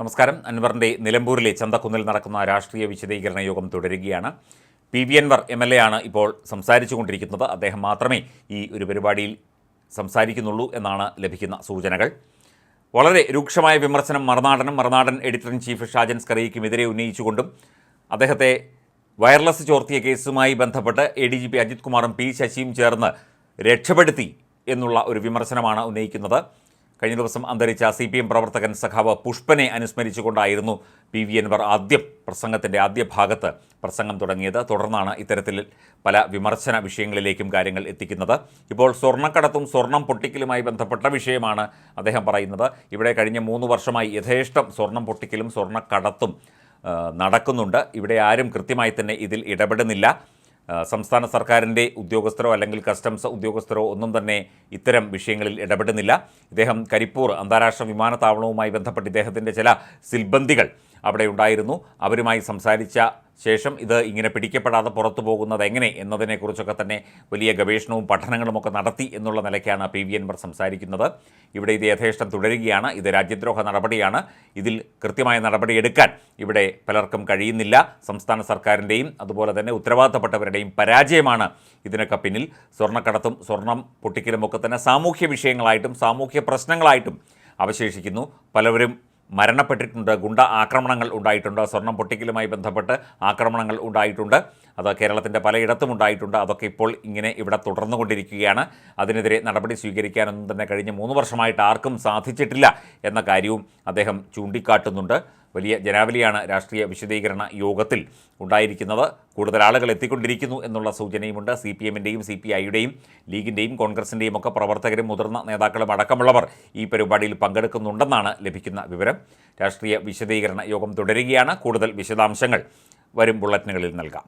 നമസ്കാരം. അൻവറിന്റെ നിലമ്പൂരിലെ ചന്തക്കുന്നിൽ നടക്കുന്ന രാഷ്ട്രീയ വിശദീകരണ യോഗം തുടരുകയാണ്. P. V. Anvar M. L. A. ആണ് ഇപ്പോൾ സംസാരിച്ചു കൊണ്ടിരിക്കുന്നത് അദ്ദേഹം മാത്രമേ ഈ ഒരു പരിപാടിയിൽ സംസാരിക്കുന്നുള്ളൂ എന്നാണ് ലഭിക്കുന്ന സൂചനകൾ. വളരെ രൂക്ഷമായ വിമർശനം മറുനാടനും Marunadan editor in chief Shajan സ്കറിയയ്ക്കുമെതിരെ ഉന്നയിച്ചുകൊണ്ടും അദ്ദേഹത്തെ വയർലെസ് ചോർത്തിയ കേസുമായി ബന്ധപ്പെട്ട് A D G P Ajith കുമാറും പി ശശിയും ചേർന്ന് രക്ഷപ്പെടുത്തി എന്നുള്ള ഒരു വിമർശനമാണ് ഉന്നയിക്കുന്നത്. കഴിഞ്ഞ ദിവസം അന്തരിച്ച സി പി എം പ്രവർത്തകൻ സഖാവ് പുഷ്പനെ അനുസ്മരിച്ചുകൊണ്ടായിരുന്നു പി വി അൻവർ ആദ്യം പ്രസംഗത്തിന്റെ ആദ്യ ഭാഗത്ത് പ്രസംഗം തുടങ്ങിയത്. തുടർന്നാണ് ഇത്തരത്തിൽ പല വിമർശന വിഷയങ്ങളിലേക്കും കാര്യങ്ങൾ എത്തിക്കുന്നത്. ഇപ്പോൾ സ്വർണക്കടത്തും സ്വർണം പൊട്ടിക്കലുമായി ബന്ധപ്പെട്ട വിഷയമാണ് അദ്ദേഹം പറയുന്നത്. ഇവിടെ കഴിഞ്ഞ മൂന്ന് വർഷമായി യഥേഷ്ടം സ്വർണം പൊട്ടിക്കലും സ്വർണക്കടത്തും നടക്കുന്നുണ്ട്. ഇവിടെ ആരും കൃത്യമായി തന്നെ ഇതിൽ ഇടപെടുന്നില്ല. സംസ്ഥാന സർക്കാരിന്റെ ഉദ്യോഗസ്ഥരോ അല്ലെങ്കിൽ കസ്റ്റംസ് ഉദ്യോഗസ്ഥരോ ഒന്നും തന്നെ ഇത്തരം വിഷയങ്ങളിൽ ഇടപെടുന്നില്ല. ഇദ്ദേഹം കരിപ്പൂർ അന്താരാഷ്ട്ര വിമാനത്താവളവുമായി ബന്ധപ്പെട്ട് ഇദ്ദേഹത്തിന്റെ ചില സിൽബന്ധികൾ അവിടെ ഉണ്ടായിരുന്നു. അവരുമായി സംസാരിച്ച ശേഷം ഇത് ഇങ്ങനെ പിടിക്കപ്പെടാതെ പുറത്തു പോകുന്നത് എങ്ങനെ എന്നതിനെക്കുറിച്ചൊക്കെ തന്നെ വലിയ ഗവേഷണവും പഠനങ്ങളുമൊക്കെ നടത്തി എന്നുള്ള നിലയ്ക്കാണ് പി വി അൻവർ സംസാരിക്കുന്നത്. ഇവിടെ ഇത് യഥേഷ്ടം തുടരുകയാണ്. ഇത് രാജ്യദ്രോഹ നടപടിയാണ്. ഇതിൽ കൃത്യമായ നടപടിയെടുക്കാൻ ഇവിടെ പലർക്കും കഴിയുന്നില്ല. സംസ്ഥാന സർക്കാരിന്റെയും അതുപോലെ തന്നെ ഉത്തരവാദിത്തപ്പെട്ടവരുടെയും പരാജയമാണ് ഇതിനൊക്കെ പിന്നിൽ. സ്വർണക്കടത്തും സ്വർണം പൊട്ടിക്കലുമൊക്കെ തന്നെ സാമൂഹ്യ വിഷയങ്ങളായിട്ടും സാമൂഹ്യ പ്രശ്നങ്ങളായിട്ടും അവശേഷിക്കുന്നു. പലവരും മരണപ്പെട്ടിട്ടുണ്ട്. ഗുണ്ട ആക്രമണങ്ങൾ ഉണ്ടായിട്ടുണ്ട്. സ്വർണം പൊട്ടിക്കലുമായി ബന്ധപ്പെട്ട് ആക്രമണങ്ങൾ ഉണ്ടായിട്ടുണ്ട്. അത് കേരളത്തിന്റെ പലയിടത്തും ഉണ്ടായിട്ടുണ്ട്. അതൊക്കെ ഇപ്പോൾ ഇങ്ങനെ ഇവിടെ തുടർന്നുകൊണ്ടിരിക്കുകയാണ്. അതിനെതിരെ നടപടി സ്വീകരിക്കാനൊന്നും തന്നെ കഴിഞ്ഞ മൂന്ന് വർഷമായിട്ട് ആർക്കും സാധിച്ചിട്ടില്ല എന്ന കാര്യവും അദ്ദേഹം ചൂണ്ടിക്കാട്ടുന്നുണ്ട്. വലിയ ജനാവലിയാണ് രാഷ്ട്രീയ വിശദീകരണ യോഗത്തിൽ ഉണ്ടായിരിക്കുന്നത്. കൂടുതൽ ആളുകൾ എത്തിക്കൊണ്ടിരിക്കുന്നു എന്നുള്ള സൂചനയുമുണ്ട്. സി പി എമ്മിന്റെയും സി പി ഐയുടെയും ലീഗിന്റെയും കോൺഗ്രസിന്റെയും ഒക്കെ പ്രവർത്തകരും മുതിർന്ന നേതാക്കളും അടക്കമുള്ളവർ ഈ പരിപാടിയിൽ പങ്കെടുക്കുന്നുണ്ടെന്നാണ് ലഭിക്കുന്ന വിവരം. രാഷ്ട്രീയ വിശദീകരണ യോഗം തുടരുകയാണ്. കൂടുതൽ വിശദാംശങ്ങൾ വരും ബുള്ളറ്റിനുകളിൽ നൽകാം.